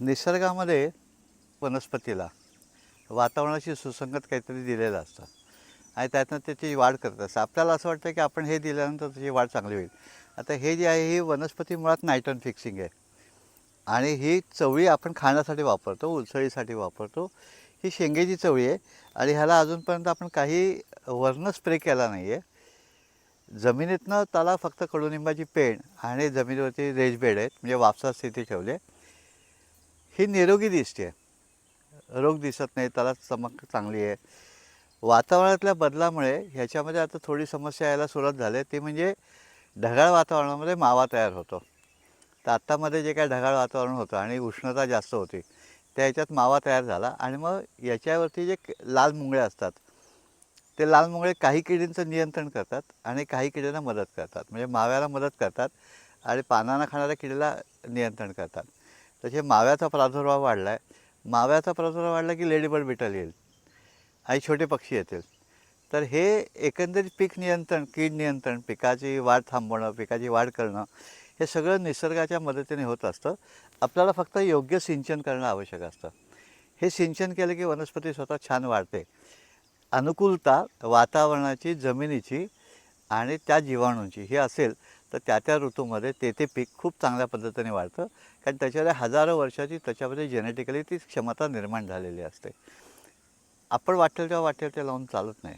निसर्गामध्ये वनस्पतीला वातावरणाशी सुसंगत काहीतरी दिलेलं असतं. आणि त्यातनं त्याची वाढ करत असतं. आपल्याला असं वाटतं की आपण हे दिल्यानंतर त्याची वाढ चांगली होईल. आता हे जे आहे ही वनस्पती मुळात नायट्रन फिक्सिंग आहे. आणि ही चवळी आपण खाण्यासाठी वापरतो उलसळीसाठी वापरतो. ही शेंगेची चवळी आहे. आणि ह्याला अजूनपर्यंत आपण काही वर्ण स्प्रे केला नाही आहे जमिनीतनं त्याला फक्त कडुनिंबाची पेंड आणि जमिनीवरती रेजबेड आहेत म्हणजे वापसा स्थिती ठेवली आहे. ही निरोगी दिसते. रोग दिसत नाही त्याला चमक चांगली आहे. वातावरणातल्या बदलामुळे ह्याच्यामध्ये आता थोडी समस्या यायला सुरुवात झाली ती म्हणजे ढगाळ वातावरणामध्ये मावा तयार होतो. तर आत्तामध्ये जे काय ढगाळ वातावरण होतं आणि उष्णता जास्त होती त्या ह्याच्यात मावा तयार झाला. आणि मग याच्यावरती जे लाल मुंगळे असतात ते लाल मुंगळे काही किडींचं नियंत्रण करतात आणि काही किडींना मदत करतात. म्हणजे माव्याला मदत करतात आणि पानांना खाणाऱ्या किडीला नियंत्रण करतात. तसे माव्याचा प्रादुर्भाव वाढला आहे माव्याचा प्रादुर्भाव वाढला की लेडीबर्ड बिटल येईल. आणि छोटे पक्षी येतील. तर हे एकंदरीत पीक नियंत्रण कीड नियंत्रण पिकाची वाढ थांबवणं पिकाची वाढ करणं हे सगळं निसर्गाच्या मदतीने होत असतं. आपल्याला फक्त योग्य सिंचन करणं आवश्यक असतं. हे सिंचन केलं की वनस्पती स्वतः छान वाढते. अनुकूलता वातावरणाची जमिनीची आणि त्या जीवाणूंची. ही असेल तर त्या त्या ऋतूमध्ये ते ते पीक खूप चांगल्या पद्धतीने वाढतं. कारण त्याच्यामध्ये हजारो वर्षाची त्याच्यामध्ये जेनेटिकली ती क्षमता निर्माण झालेली असते. आपण वाटेल तेव्हा वाटेल ते लावून चालत नाही.